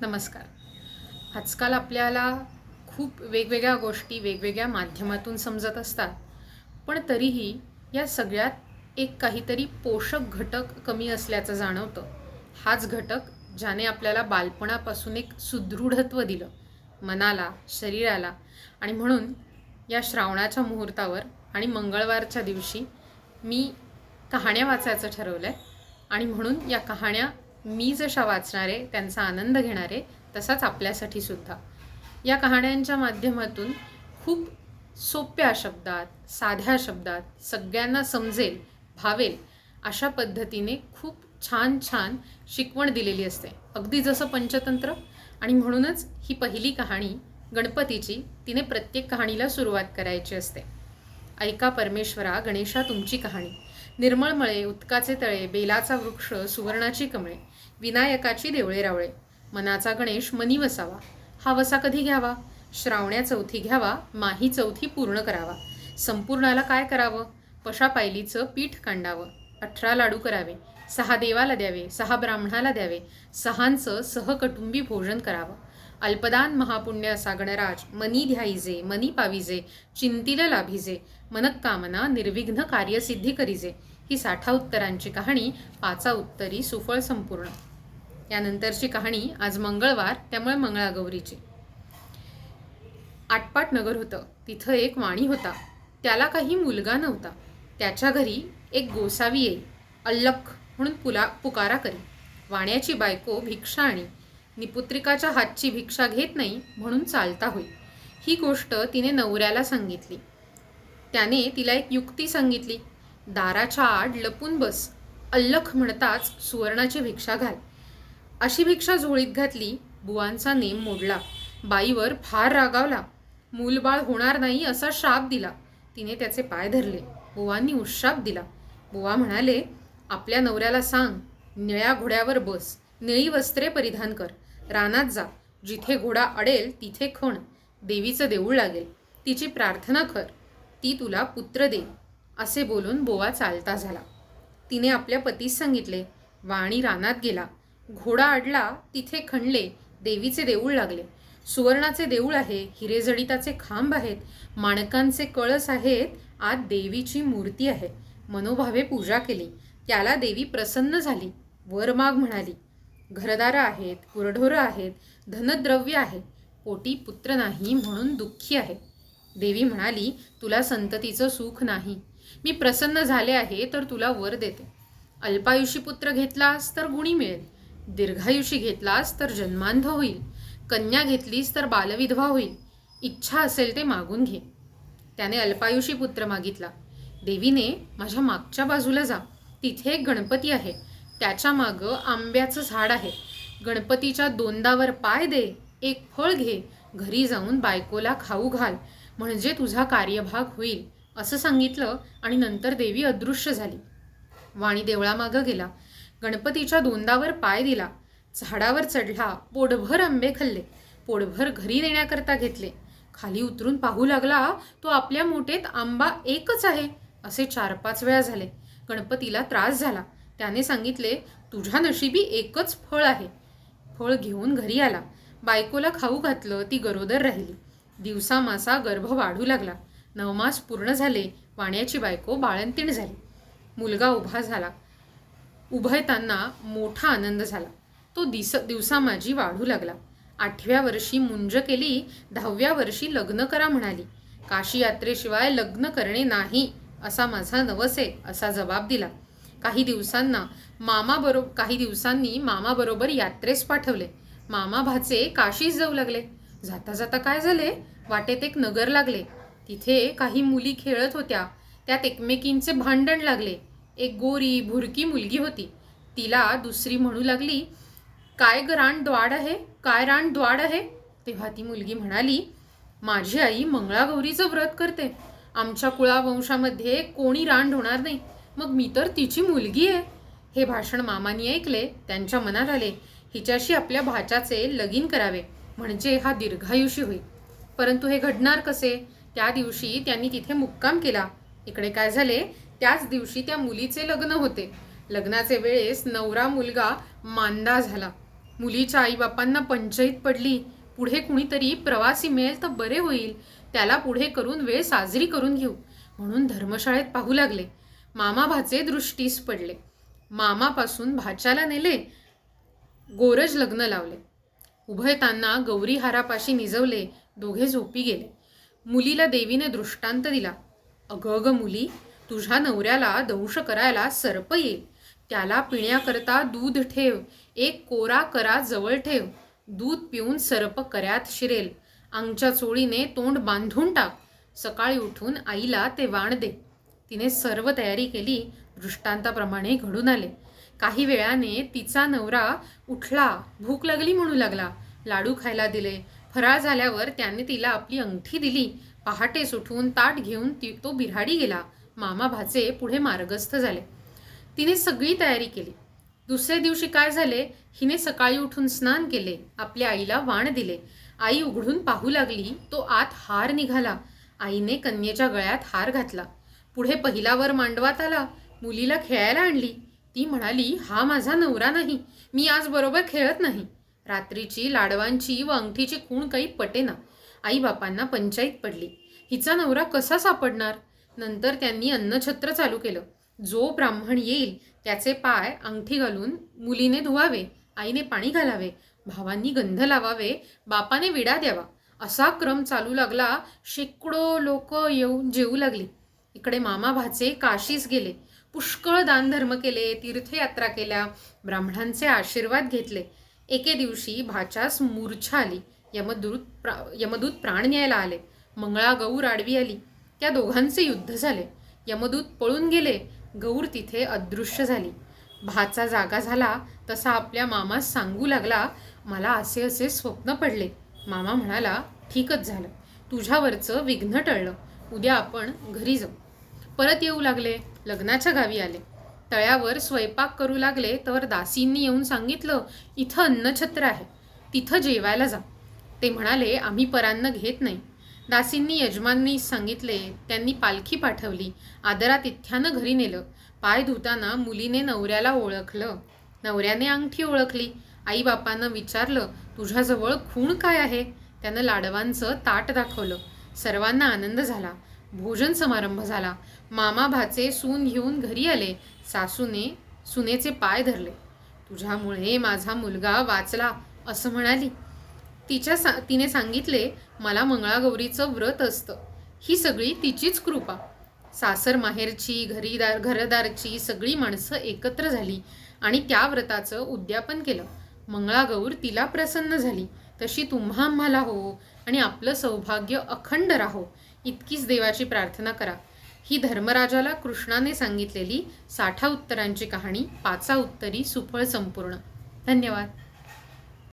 नमस्कार. आजकाल आपल्याला खूप वेगवेगळ्या गोष्टी वेगवेगळ्या माध्यमातून समजत असतात पण तरीही या सगळ्यात एक काहीतरी पोषक घटक कमी असल्याचं जाणवतं. हाच घटक ज्याने आपल्याला बालपणापासून एक सुदृढत्व दिलं मनाला शरीराला आणि म्हणून या श्रावणाच्या मुहूर्तावर आणि मंगळवारच्या दिवशी मी कहाण्या वाचायचं ठरवलं आहे आणि म्हणून या कहाण्या मी जशा वाचणारे त्यांचा आनंद घेणारे तसाच आपल्यासाठी सुद्धा. या कहाण्यांच्या माध्यमातून खूप सोप्या शब्दात साध्या शब्दात सगळ्यांना समजेल भावेल अशा पद्धतीने खूप छान छान शिकवण दिलेली असते. अगदी जसं पंचतंत्र. आणि म्हणूनच ही पहिली कहाणी गणपतीची तिने प्रत्येक कहाणीला सुरुवात करायची असते. ऐका परमेश्वरा गणेशा तुमची कहाणी. निर्मळमळे उत्काचे तळे बेलाचा वृक्ष सुवर्णाची कमळे. विनायकाची देवळे रावळे. मनाचा गणेश मनी वसावा. हा वसा कधी घ्यावा? श्रावण्या चौथी घ्यावा माही चौथी पूर्ण करावा. संपूर्णाला काय करावं? पशा पायलीचं पीठ कांडावं. अठरा लाडू करावे. सहा देवाला द्यावे. सहा ब्राह्मणाला द्यावे. सहांचं सहकुटुंबी भोजन करावं. अल्पदान महापुण्य असा गणराज. मनी ध्याईजे मनी पाविजे चिंतीला लाभिजे. मनक्कामना निर्विघ्न कार्यसिद्धी करीजे. ही साठा उत्तरांची कहाणी. पाचा उत्तरी सुफळ संपूर्ण. यानंतरची कहाणी आज मंगळवार त्यामुळे मंगळागौरीची. आटपाट नगर होतं. तिथं एक वाणी होता. त्याला काही मुलगा नव्हता. त्याच्या घरी एक गोसावी येई अल्लख म्हणून पुला पुकारा करी. वाण्याची बायको भिक्षा आणि निपुत्रिकाच्या हातची भिक्षा घेत नाही म्हणून चालता होई. ही गोष्ट तिने नवऱ्याला सांगितली. त्याने तिला एक युक्ती सांगितली. दाराच्या आड लपून बस. अल्लख म्हणताच सुवर्णाची भिक्षा घाल. अशी भिक्षा झोळीत घातली बुवांचा नेम मोडला. बाईवर फार रागावला मूलबाळ होणार नाही असा शाप दिला. तिने त्याचे पाय धरले. बुवांनी उशाप दिला. बुवा म्हणाले आपल्या नवऱ्याला सांग. निळ्या घोड्यावर बस. निळी वस्त्रे परिधान कर. रानात जा. जिथे घोडा अडेल तिथे खण. देवीचं देऊळ लागेल. तिची प्रार्थना कर. ती तुला पुत्र दे. असे बोलून बोवा चालता झाला. तिने आपल्या पतीस सांगितले. वाणी रानात गेला. घोडा अडला तिथे खणले देवीचे देऊळ लागले. सुवर्णाचे देऊळ आहे हिरेजडिताचे खांब आहेत माणकांचे कळस आहेत आत देवीची मूर्ती आहे. मनोभावे पूजा केली. त्याला देवी प्रसन्न झाली. वरमाग म्हणाली घरदारं आहेत कुरढोरं आहेत धनद्रव्य आहे. पोटी पुत्र नाही म्हणून दुःखी आहे. देवी म्हणाली तुला संततीचं सुख नाही. मी प्रसन्न झाले आहे तर तुला वर देते. अल्पायुषी पुत्र घेतलास तर गुणी मिळेल. दीर्घायुषी घेतलास तर जन्मांध होईल. कन्या घेतलीस तर बालविधवा होईल. इच्छा असेल ते मागून घे. त्याने अल्पायुषी पुत्र मागितला. देवीने माझ्या मागच्या बाजूला जा. तिथे एक गणपती आहे. त्याच्या मागं आंब्याचं झाड आहे. गणपतीच्या दोंदावर पाय दे. एक फळ घे. घरी जाऊन बायकोला खाऊ घाल. म्हणजे तुझा कार्यभाग होईल असं सांगितलं आणि नंतर देवी अदृश्य झाली. वाणी देवळामागं गेला. गणपतीच्या दोंदावर पाय दिला. झाडावर चढला. पोटभर आंबे खाल्ले. पोटभर घरी नेण्याकरता घेतले. खाली उतरून पाहू लागला तो आपल्या मोठेत आंबा एकच आहे असे चार पाच वेळा झाले. गणपतीला त्रास झाला. त्याने सांगितले तुझ्या नशिबी एकच फळ आहे. फळ घेऊन घरी आला. बायकोला खाऊ घातलं ती गरोदर राहिली. दिवसा मासा गर्भ वाढू लागला. नवमास पूर्ण झाले. वाण्याची बायको बाळंतीण झाली. मुलगा उभा झाला. उभयताना मोठा आनंद झाला. तो दिस दिवसा माझी वाढू लागला. आठव्या वर्षी मुंज केली दहाव्या वर्षी लग्न करा म्हणाली. काशी यात्रेशिवाय लग्न करणे नाही असा माझा नवसे असा जबाब दिला. काही दिवसांना मामाबरो काही दिवसांनी मामाबरोबर यात्रेस पाठवले. मामा भाचे काशीस जाऊ लागले. जाता जाता काय झाले? वाटेत एक नगर लागले. तिथे काही मुली खेळत होत्या. त्यात एकमेकींचे भांडण लागले. एक गोरी भुरकी मुलगी होती. तिला दुसरी म्हणू लागली काय ग रान द्वाड आहे? काय रान द्वाड आहे? तेव्हा ती मुलगी म्हणाली माझी आई मंगळागौरीचं व्रत करते. आमच्या कुळावंशामध्ये कोणी रांड होणार नाही. मग मी तर तिची मुलगी आहे. हे भाषण मामानी ऐकले त्यांच्या मनात आले हिच्याशी आपल्या भाच्याचे लगीन करावे. म्हणजे हा दीर्घायुषी होईल. परंतु हे घडणार कसे? त्या दिवशी त्यांनी तिथे मुक्काम केला. इकडे काय झाले? त्याच दिवशी त्या मुलीचे लग्न होते. लग्नाचे वेळेस नवरा मुलगा मांदा झाला. मुलीच्या आईबापांना पंचईत पडली. पुढे कुणीतरी प्रवासी मिळेल तर बरे होईल. त्याला पुढे करून वेळ साजरी करून घेऊ. म्हणून धर्मशाळेत पाहू लागले. मामा भाचे दृष्टीस पडले. मामापासून भाच्याला नेले. गोरज लग्न लावले. उभयतांना गौरी हारापाशी निजवले. दोघे झोपी गेले. मुलीला देवीने दृष्टांत दिला. अगं अगं मुली तुझ्या नवऱ्याला दंश करायला सर्प येईल. त्याला पिण्याकरता दूध ठेव. एक कोरा करा जवळ ठेव. दूध पिऊन सर्प करात शिरेल. अंगच्या चोळीने तोंड बांधून टाक. सकाळी उठून आईला ते वाण दे. तिने सर्व तयारी केली. दृष्टांताप्रमाणे घडून आले. काही वेळाने तिचा नवरा उठला. भूक लागली म्हणू लागला. लाडू खायला दिले. फराळ झाल्यावर त्याने तिला आपली अंगठी दिली. पहाटे उठून ताट घेऊन ती तो बिराडी गेला. मामा भाचे पुढे मार्गस्थ झाले. तिने सगळी तयारी केली. दुसऱ्या दिवशी काय झाले? हिने सकाळी उठून स्नान केले. आपल्या आईला वाण दिले. आई उघडून पाहू लागली. तो आत हार निघाला. आईने कन्येच्या गळ्यात हार घातला. पुढे पहिला वर मांडवात आला. मुलीला खेळायला आणली. ती म्हणाली हा माझा नवरा नाही. मी आज बरोबर खेळत नाही. रात्रीची लाडवांची व अंगठीची खूण काही पटेना. आईबापांना पंचायत पडली. हिचा नवरा कसा सापडणार? नंतर त्यांनी अन्नछत्र चालू केलं. जो ब्राह्मण येईल त्याचे पाय अंगठी घालून मुलीने धुवावे आईने पाणी घालावे भावांनी गंध लावावे बापाने विडा द्यावा असा क्रम चालू लागला शेकडो लोक येऊन जेवू लागली. इकडे मामा भाचे काशीस गेले. पुष्कळ दानधर्म केले तीर्थयात्रा केल्या ब्राह्मणांचे आशीर्वाद घेतले. एके दिवशी भाच्यास मूर्छा आली. यमदूत प्रा यमदूत प्राण न्यायला आले. मंगळा गौर आडवी आली. त्या दोघांचे युद्ध झाले. यमदूत पळून गेले. गौर तिथे अदृश्य झाली. भाचा जागा झाला. तसा आपल्या मामास सांगू लागला मला असे असे स्वप्न पडले. मामा म्हणाला ठीकच झालं. तुझ्यावरचं विघ्न टळलं. उद्या आपण घरी जाऊ. परत येऊ लागले. लग्नाच्या गावी आले. तळ्यावर स्वयंपाक करू लागले तर दासींनी येऊन सांगितलं इथं अन्नछत्र आहे. तिथं जेवायला जा. ते म्हणाले आम्ही परान्न घेत नाही. दासींनी यजमानी सांगितले त्यांनी पालखी पाठवली. आदरातिथ्यानं घरी नेलं. पाय धुताना मुलीने नवऱ्याला ओळखलं. नवऱ्याने अंगठी ओळखली. आईबापानं विचारलं तुझ्याजवळ खूण काय आहे? त्यानं लाडवांचं ताट दाखवलं. सर्वांना आनंद झाला. भोजन समारंभ झाला. मामा भाचे सून घेऊन घरी आले. सासूने सुनेचे पाय धरले. तुझ्यामुळे माझा मुलगा वाचला असं म्हणाली. तिच्या सा तिने सांगितले मला मंगळागौरीचं व्रत असतं. ही सगळी तिचीच कृपा. सासर माहेरची घरीदार घरदारची सगळी माणसं एकत्र झाली आणि त्या व्रताचं उद्यापन केलं. मंगळागौर तिला प्रसन्न झाली. तशी तुम्हा आम्हाला हो आणि आपलं सौभाग्य अखंड राहो. इतकीच देवाची प्रार्थना करा. ही धर्मराजाला कृष्णाने सांगितलेली साठा उत्तरांची कहाणी पाचा उत्तरी सुफळ संपूर्ण. धन्यवाद.